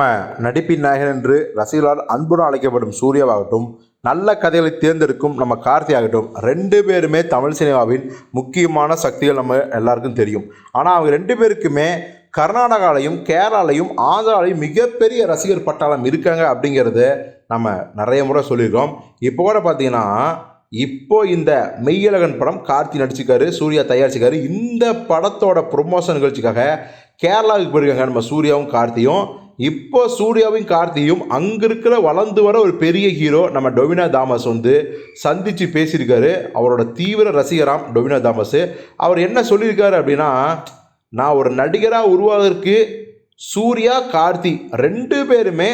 நம்ம நடிப்பின் நாயகன் என்று ரசிகர்களால் அன்புடன் அழைக்கப்படும் சூர்யாவாகட்டும் நல்ல கதைகளை தேர்ந்தெடுக்கும் நம்ம கார்த்தி ஆகட்டும் ரெண்டு பேருமே தமிழ் சினிமாவின் முக்கியமான சக்திகள் நம்ம எல்லாருக்கும் தெரியும். ஆனால் அவங்க ரெண்டு பேருக்குமே கர்நாடகாலையும் கேரளாலையும் ஆந்திராலையும் மிகப்பெரிய ரசிகர் பட்டாளம் இருக்காங்க அப்படிங்கிறத நம்ம நிறைய முறை சொல்லியிருக்கோம். இப்போ கூட பார்த்தீங்கன்னா இப்போ இந்த மெய்யழகன் படம் கார்த்தி நடிச்சிருக்காரு சூர்யா தயாரிச்சிருக்காரு. இந்த படத்தோட ப்ரொமோஷன் நிகழ்ச்சிக்காக கேரளாவுக்கு போயிருக்காங்க நம்ம சூர்யாவும் கார்த்தியும். இப்போ சூர்யாவையும் கார்த்தியும் அங்கே இருக்கிற வளர்ந்து வர ஒரு பெரிய ஹீரோ நம்ம டொவினா தாமஸ் வந்து சந்தித்து பேசியிருக்காரு. அவரோட தீவிர ரசிகராம் டொவினா தாமஸ். அவர் என்ன சொல்லியிருக்காரு அப்படின்னா நான் ஒரு நடிகராக உருவாகிறதுக்கு சூர்யா கார்த்தி ரெண்டு பேருமே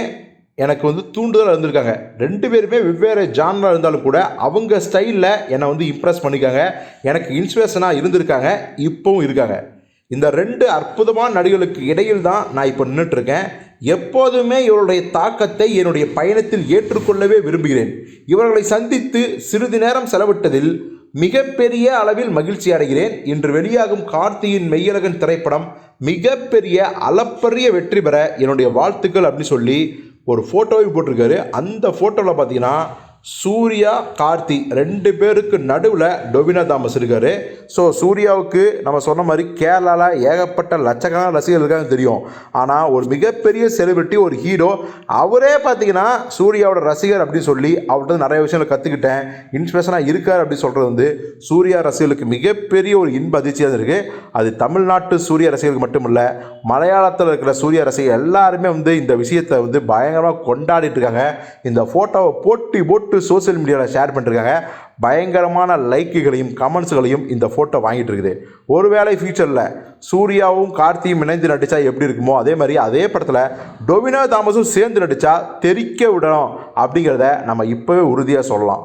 எனக்கு வந்து தூண்டுதலாக இருந்திருக்காங்க. ரெண்டு பேருமே வெவ்வேறு ஜான்ராக இருந்தாலும் கூட அவங்க ஸ்டைலில் என்னை வந்து இம்ப்ரெஸ் பண்ணிக்காங்க எனக்கு இன்ஸ்பிரேஷனாக இருந்திருக்காங்க. இப்போவும் இருக்காங்க. இந்த ரெண்டு அற்புதமான நடிகர்களுக்கு இடையில் தான் நான் இப்போ நின்றுட்டுருக்கேன் எப்போதுமே இவருடைய தாக்கத்தை என்னுடைய பயணத்தில் ஏற்றுக்கொள்ளவே விரும்புகிறேன். இவர்களை சந்தித்து சிறிது நேரம் செலவிட்டதில் மிகப்பெரிய அளவில் மகிழ்ச்சி அடைகிறேன். இன்று வெளியாகும் கார்த்தியின் மெய்யழகன் திரைப்படம் மிகப்பெரிய அளப்பரிய வெற்றி பெற என்னுடைய வாழ்த்துக்கள் அப்படின்னு சொல்லி ஒரு ஃபோட்டோவை போட்டிருக்காரு. அந்த ஃபோட்டோவில் பார்த்தீங்கன்னா சூர்யா கார்த்தி ரெண்டு பேருக்கு நடுவில் டொவினா தாமஸ் இருக்கார். ஸோ சூர்யாவுக்கு நம்ம சொன்ன மாதிரி கேரளாவில் ஏகப்பட்ட லட்சக்கணக்கான ரசிகர்கள் இருக்காங்க தெரியும். ஆனால் ஒரு மிகப்பெரிய செலிபிரிட்டி ஒரு ஹீரோ அவரே பார்த்தீங்கன்னா சூர்யாவோட ரசிகர் அப்படின்னு சொல்லி அவர்கிட்ட நிறைய விஷயங்களை கற்றுக்கிட்டேன் இன்ஸ்பிரேஷனாக இருக்கார் அப்படின்னு சொல்கிறது வந்து சூர்யா ரசிகர்களுக்கு மிகப்பெரிய ஒரு இன்ப அதிர்ச்சியாக இருக்குது அது தமிழ்நாட்டு சூர்யா ரசிகர்களுக்கு இல்லை மலையாளத்தில் இருக்கிற சூர்யா ரசிகர் எல்லாருமே வந்து இந்த விஷயத்தை வந்து பயங்கரமாக கொண்டாடிட்டு இருக்காங்க. இந்த ஃபோட்டோவை போட்டி போட்டு சோசியல் மீடியாவில் ஷேர் பண்ணிருக்காங்க. பயங்கரமான லைக்குகளையும் கமெண்ட்ஸ்களையும் இந்த ஃபோட்டோ வாங்கிட்டு இருக்குது. ஒருவேளை ஃபியூச்சரில் சூர்யாவும் கார்த்தியும் இணைந்து நடித்தா எப்படி இருக்குமோ அதே மாதிரி அதே படத்தில் டொமினோ தாமஸும் சேர்ந்து நடித்தா தெரிக்க விடணும் அப்படிங்கிறத நம்ம இப்போவே உறுதியாக சொல்லலாம்.